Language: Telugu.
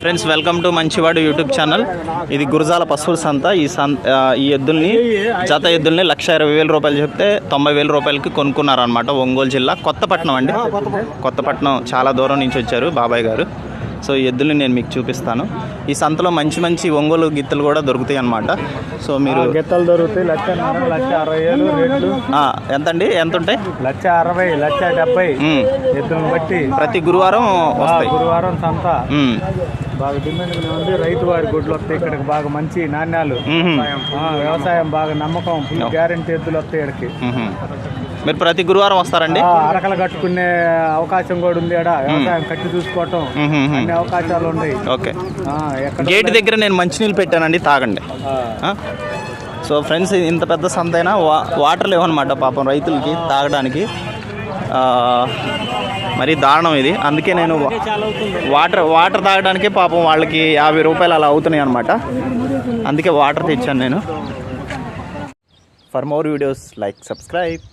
ఫ్రెండ్స్ వెల్కమ్ టు మంచివాడు యూట్యూబ్ ఛానల్ ఇది గురజాల పశువుల సంత. ఈ సం ఆ, ఈ ఎద్దుల్ని జత ఎద్దుల్ని లక్ష ఇరవై వేల రూపాయలు చెప్తే తొంభై వేల రూపాయలకి కొనుక్కున్నారనమాట ఒంగోలు జిల్లా కొత్తపట్నం అండి. కొత్తపట్నం చాలా దూరం నుంచి వచ్చారు బాబాయ్ గారు. సో ఈ ఎద్దుల్ని నేను మీకు చూపిస్తాను. ఈ సంతలో మంచి మంచి ఒంగోలు గిత్తలు కూడా దొరుకుతాయి అన్నమాట. సో మీరు గిత్తలు దొరుకుతాయి లక్ష అరవై ఏళ్ళు రేట్లు. ఆ, ఎంతండి? ఎంత ఉంటాయి లక్ష అరవై లక్ష డెబ్బై. ఎద్దులను బట్టి. ప్రతి గురువారం వస్తాయి. గురువారం సంత. బాగా డిమాండ్ ఉంది. రైతు వారి గుడ్లు వస్తాయి. ఇక్కడికి బాగా మంచి నాణ్యాలు. వ్యవసాయం బాగా నమ్మకం. ఫుల్ గ్యారెంటీ ఎద్దులు వస్తాయి ఇక్కడికి. మీరు ప్రతి గురువారం వస్తారండి? అరకలు కట్టుకునే అవకాశం కూడా ఉంది ఆడ. వ్యవసాయం కట్టి చూసుకోవటం. అన్ని అవకాశాలు ఉన్నాయి. ఓకే. గేట్ దగ్గర నేను మంచినీళ్ళు పెట్టానండి తాగండి? సో ఫ్రెండ్స్ ఇంత పెద్ద సంతైనా వా వాటర్ లేవన్నమాట పాపం రైతులకి తాగడానికి. మరి దారుణం ఇది. అందుకే నేను వాటర్ వాటర్ తాగడానికి పాపం వాళ్ళకి యాభై రూపాయలు అలా అవుతున్నాయి అనమాట అందుకే వాటర్ తెచ్చాను నేను. For more videos like subscribe